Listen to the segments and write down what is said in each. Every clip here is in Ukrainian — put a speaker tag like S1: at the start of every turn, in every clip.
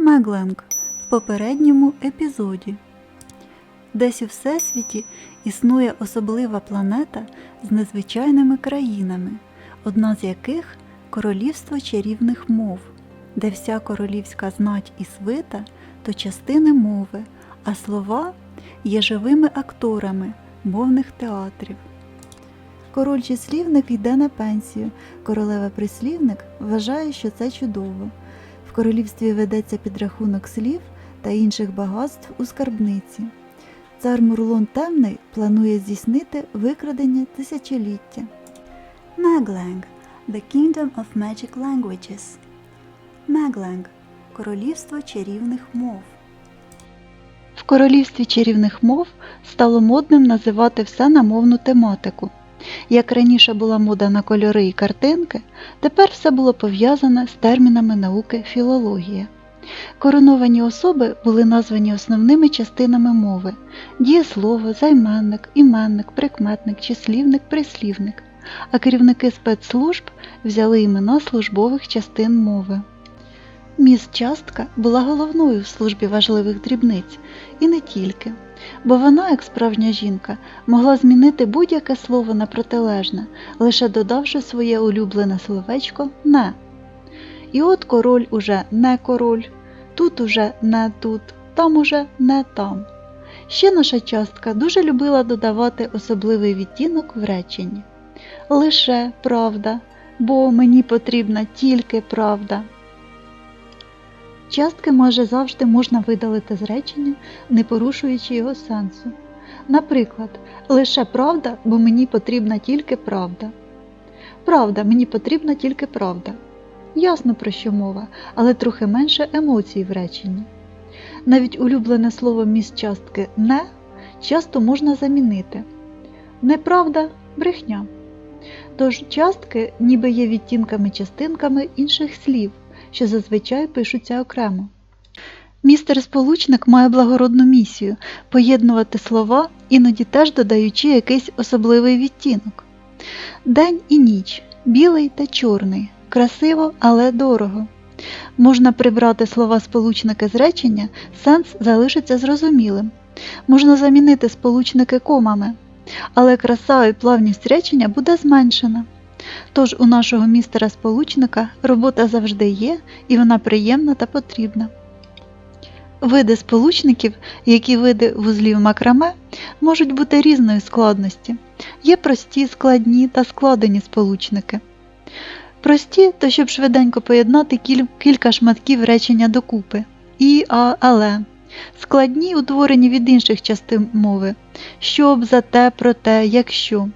S1: Мегленг в попередньому епізоді. Десь у Всесвіті існує особлива планета з незвичайними країнами, одна з яких королівство чарівних мов, де вся королівська знать і свита то частини мови, а слова є живими акторами мовних театрів. Король числівник йде на пенсію, королева прислівник вважає, що це чудово. Королівстві ведеться підрахунок слів та інших багатств у скарбниці. Цар Мурлон Темний планує здійснити викрадення тисячоліття. Мегленг The Kingdom of Magic Languages Мегленг Королівство чарівних мов. В королівстві чарівних мов стало модним називати все на мовну тематику. Як раніше була мода на кольори і картинки, тепер все було пов'язане з термінами науки філологія. Короновані особи були названі основними частинами мови дієслово, займенник, іменник, прикметник, числівник, прислівник, а керівники спецслужб взяли імена службових частин мови. Міс Частка була головною в службі важливих дрібниць, і не тільки, бо вона, як справжня жінка, могла змінити будь-яке слово на протилежне, лише додавши своє улюблене словечко не. І от король уже не король, тут уже не тут, там уже не там. Ще наша частка дуже любила додавати особливий відтінок в реченні. Лише правда, бо мені потрібна тільки правда. Частки майже завжди можна видалити з речення, не порушуючи його сенсу. Наприклад, лише правда, бо мені потрібна тільки правда. Правда, мені потрібна тільки правда. Ясно про що мова, але трохи менше емоцій в реченні. Навіть улюблене слово міст частки не часто можна замінити. Неправда брехня. Тож частки ніби є відтінками-частинками інших слів, що зазвичай пишуться окремо. Містер сполучник має благородну місію поєднувати слова, іноді теж додаючи якийсь особливий відтінок. День і ніч, білий та чорний, красиво, але дорого. Можна прибрати слова сполучники з речення, сенс залишиться зрозумілим. Можна замінити сполучники комами, але краса і плавність речення буде зменшена. Тож у нашого містера сполучника робота завжди є, і вона приємна та потрібна. Види сполучників, як і види вузлів макраме, можуть бути різної складності. Є прості, складні та складені сполучники. Прості, то щоб швиденько поєднати кілька шматків речення докупи і, а, але. Складні, утворені від інших частин мови щоб, зате, проте, якщо.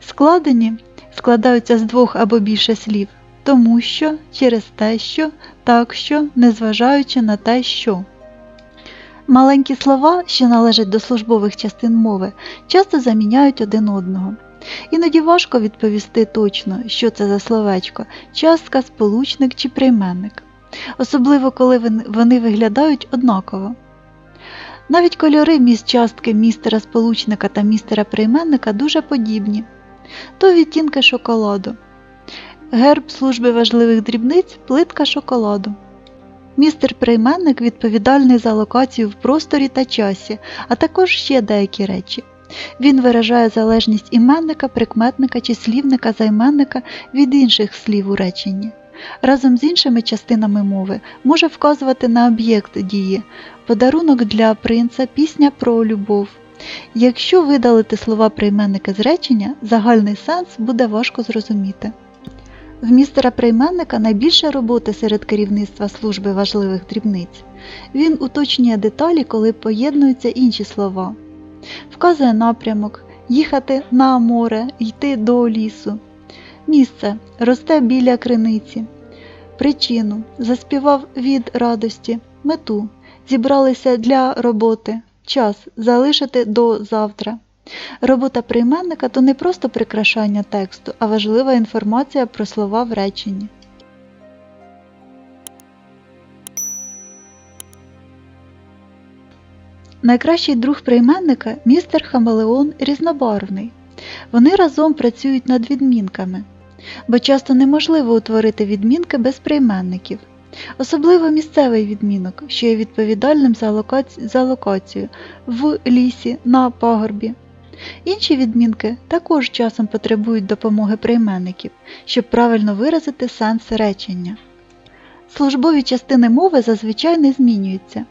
S1: Складені складаються з двох або більше слів, тому що, через те, що, так що, незважаючи на те, що. Маленькі слова, що належать до службових частин мови, часто заміняють один одного. Іноді важко відповісти точно, що це за словечко, частка, сполучник чи прийменник, особливо коли вони виглядають однаково. Навіть кольори міст частки містера сполучника та містера прийменника дуже подібні то відтінки шоколаду. Герб служби важливих дрібниць плитка шоколаду. Містер прийменник відповідальний за локацію в просторі та часі, а також ще деякі речі. Він виражає залежність іменника, прикметника чи слівника займенника від інших слів у реченні. Разом з іншими частинами мови може вказувати на об'єкт дії, подарунок для принца, пісня про любов. Якщо видалити слова прийменника з речення, загальний сенс буде важко зрозуміти. В містера прийменника найбільше роботи серед керівництва служби важливих дрібниць. Він уточнює деталі, коли поєднуються інші слова. Вказує напрямок їхати на море, йти до лісу. Місце росте біля криниці. Причину заспівав від радості, мету зібралися для роботи, час залишити до завтра. Робота прийменника то не просто прикрашання тексту, а важлива інформація про слова в реченні. Найкращий друг прийменника містер Хамелеон різнобарвний. Вони разом працюють над відмінками, бо часто неможливо утворити відмінки без прийменників. Особливо місцевий відмінок, що є відповідальним за, локаці... за локацію в лісі, на пагорбі. Інші відмінки також часом потребують допомоги прийменників, щоб правильно виразити сенс речення. Службові частини мови зазвичай не змінюються.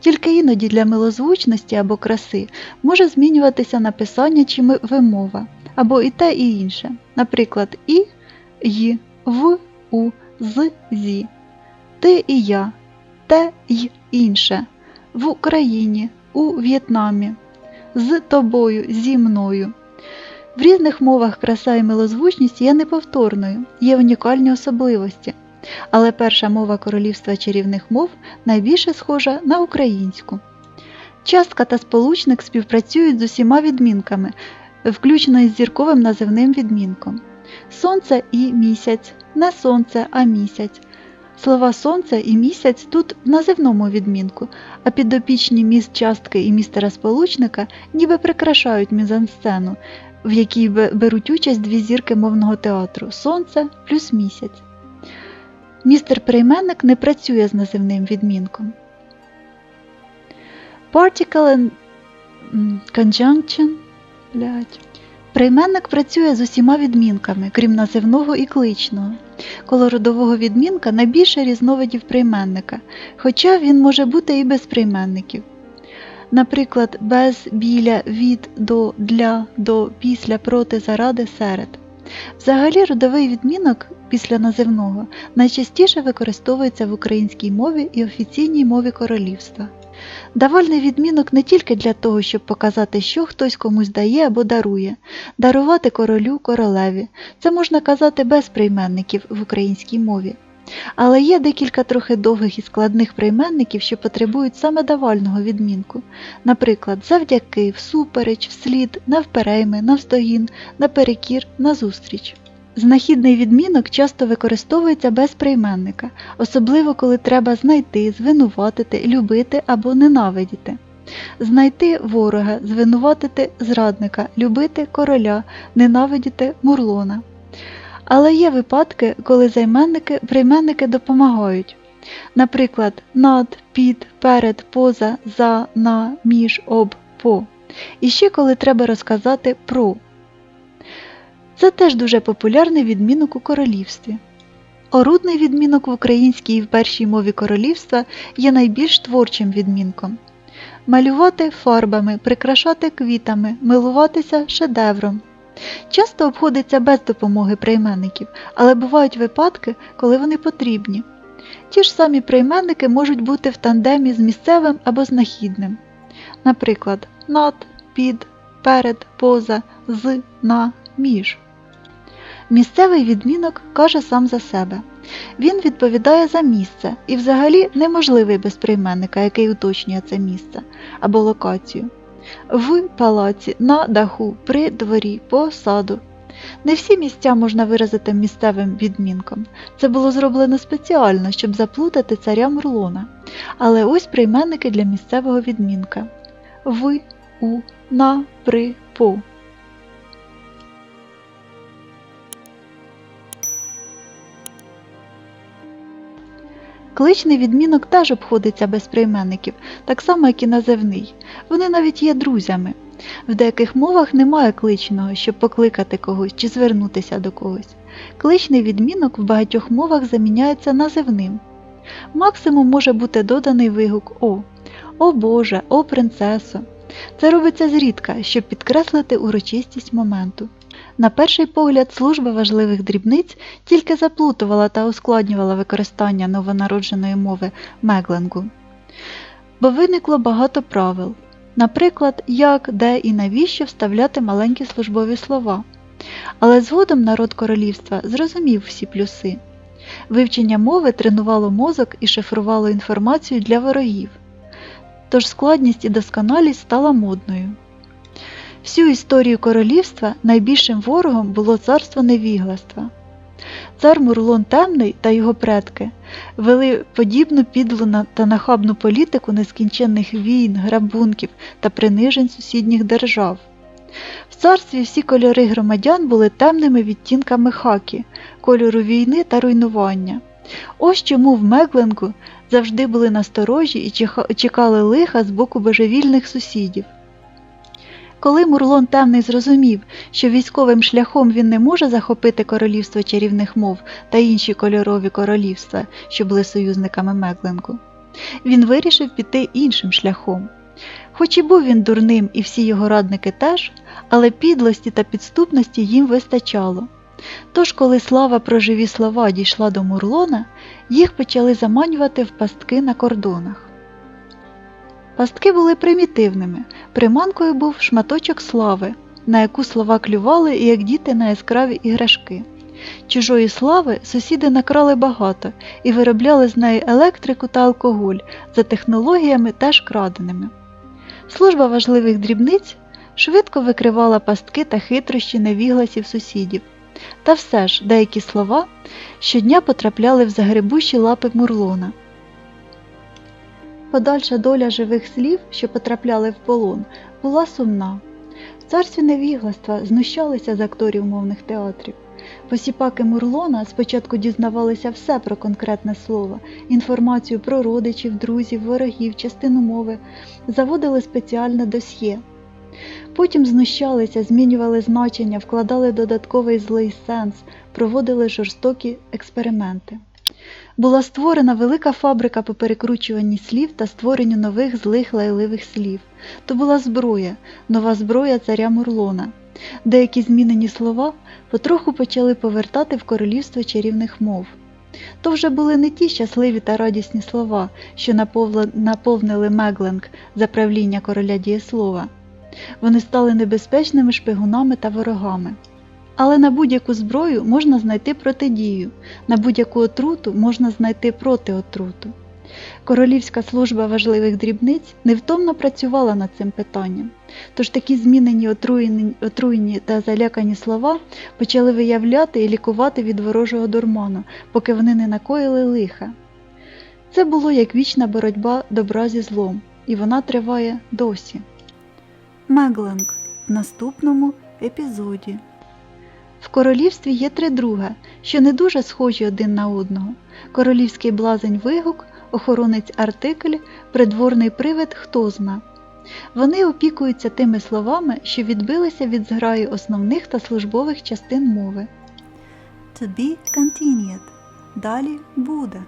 S1: Тільки іноді для милозвучності або краси може змінюватися написання чи вимова, або і те, і інше. Наприклад, і, й, в, у, з, зі, ти і я, те й інше, в Україні, у В'єтнамі, з тобою, зі мною. В різних мовах краса і милозвучність є неповторною, є унікальні особливості. Але перша мова королівства чарівних мов найбільше схожа на українську. Частка та сполучник співпрацюють з усіма відмінками, включно із зірковим називним відмінком. Сонце і місяць, не сонце, а місяць. Слова сонце і місяць тут в називному відмінку, а підопічні міст частки і містера сполучника ніби прикрашають мізансцену, в якій беруть участь дві зірки мовного театру сонце плюс місяць. Містер прийменник не працює з називним відмінком. Particle and conjunction блядь. Прийменник працює з усіма відмінками, крім називного і кличного. Коло родового відмінка найбільше різновидів прийменника, хоча він може бути і без прийменників. Наприклад, без, біля, від, до, для, до, після, проти, заради, серед. Взагалі родовий відмінок після називного найчастіше використовується в українській мові і офіційній мові королівства. Давальний відмінок не тільки для того, щоб показати, що хтось комусь дає або дарує, дарувати королю, королеві. Це можна казати без прийменників в українській мові. Але є декілька трохи довгих і складних прийменників, що потребують саме давального відмінку. Наприклад, завдяки, всупереч, вслід, навперейми, навздогін, наперекір, назустріч. Знахідний відмінок часто використовується без прийменника, особливо коли треба знайти, звинуватити, любити або ненавидіти. Знайти ворога, звинуватити зрадника, любити короля, ненавидіти мурлона. Але є випадки, коли займенники прийменники допомагають. Наприклад, над, під, перед, поза, за, на, між, об, по. І ще коли треба розказати про. Це теж дуже популярний відмінок у королівстві. Орудний відмінок в українській і в першій мові королівства є найбільш творчим відмінком. Малювати фарбами, прикрашати квітами, милуватися шедевром. Часто обходиться без допомоги прийменників, але бувають випадки, коли вони потрібні. Ті ж самі прийменники можуть бути в тандемі з місцевим або знахідним. Наприклад, над, під, перед, поза, з, на, між. Місцевий відмінок каже сам за себе. Він відповідає за місце і взагалі неможливий без прийменника, який уточнює це місце або локацію. В палаці, на даху, при дворі, по саду. Не всі місця можна виразити місцевим відмінком. Це було зроблено спеціально, щоб заплутати царя Мурлона. Але ось прийменники для місцевого відмінка: в, у, на, при, по. Кличний відмінок теж обходиться без прийменників, так само, як і називний. Вони навіть є друзями. В деяких мовах немає кличного, щоб покликати когось чи звернутися до когось. Кличний відмінок в багатьох мовах заміняється називним. Максимум може бути доданий вигук О, О Боже, О принцесо. Це робиться зрідка, щоб підкреслити урочистість моменту. На перший погляд, служба важливих дрібниць тільки заплутувала та ускладнювала використання новонародженої мови мегленгу. Бо виникло багато правил. Наприклад, як, де і навіщо вставляти маленькі службові слова. Але згодом народ королівства зрозумів всі плюси. Вивчення мови тренувало мозок і шифрувало інформацію для ворогів. Тож складність і досконалість стала модною. Всю історію королівства найбільшим ворогом було царство невігластва. Цар Мурлон Темний та його предки вели подібну підлу та нахабну політику нескінченних війн, грабунків та принижень сусідніх держав. В царстві всі кольори громадян були темними відтінками хакі, кольору війни та руйнування. Ось чому в Мекленку завжди були насторожі і чекали лиха з боку божевільних сусідів. Коли Мурлон Темний зрозумів, що військовим шляхом він не може захопити королівство чарівних мов та інші кольорові королівства, що були союзниками Мекленку, він вирішив піти іншим шляхом. Хоч і був він дурним, і всі його радники теж, але підлості та підступності їм вистачало. Тож, коли слава про живі слова дійшла до Мурлона, їх почали заманювати в пастки на кордонах. Пастки були примітивними. Приманкою був шматочок слави, на яку слова клювали, як діти на яскраві іграшки. Чужої слави сусіди накрали багато і виробляли з неї електрику та алкоголь за технологіями теж краденими. Служба важливих дрібниць швидко викривала пастки та хитрощі невігласів сусідів. Та все ж деякі слова щодня потрапляли в загребущі лапи Мурлона. Подальша доля живих слів, що потрапляли в полон, була сумна. В царстві невігластва знущалися з акторів мовних театрів. Посіпаки Мурлона спочатку дізнавалися все про конкретне слово, інформацію про родичів, друзів, ворогів, частину мови, заводили спеціальне досьє. Потім знущалися, змінювали значення, вкладали додатковий злий сенс, проводили жорстокі експерименти. Була створена велика фабрика по перекручуванні слів та створенню нових злих лайливих слів. То була зброя, нова зброя царя Мурлона. Деякі змінені слова потроху почали повертати в королівство чарівних мов. То вже були не ті щасливі та радісні слова, що наповнили Мегленг за правління короля дієслова. Вони стали небезпечними шпигунами та ворогами. Але на будь-яку зброю можна знайти протидію, на будь-яку отруту можна знайти протиотруту. Королівська служба важливих дрібниць невтомно працювала над цим питанням, тож такі змінені отруєні, отруєні та залякані слова почали виявляти і лікувати від ворожого дурману, поки вони не накоїли лиха. Це було як вічна боротьба добра зі злом, і вона триває досі. Мегленг в наступному епізоді. В королівстві є три друга, що не дуже схожі один на одного. Королівський блазень вигук, охоронець артикль, придворний привид хто зна. Вони опікуються тими словами, що відбилися від зграї основних та службових частин мови. To be continued. Далі буде.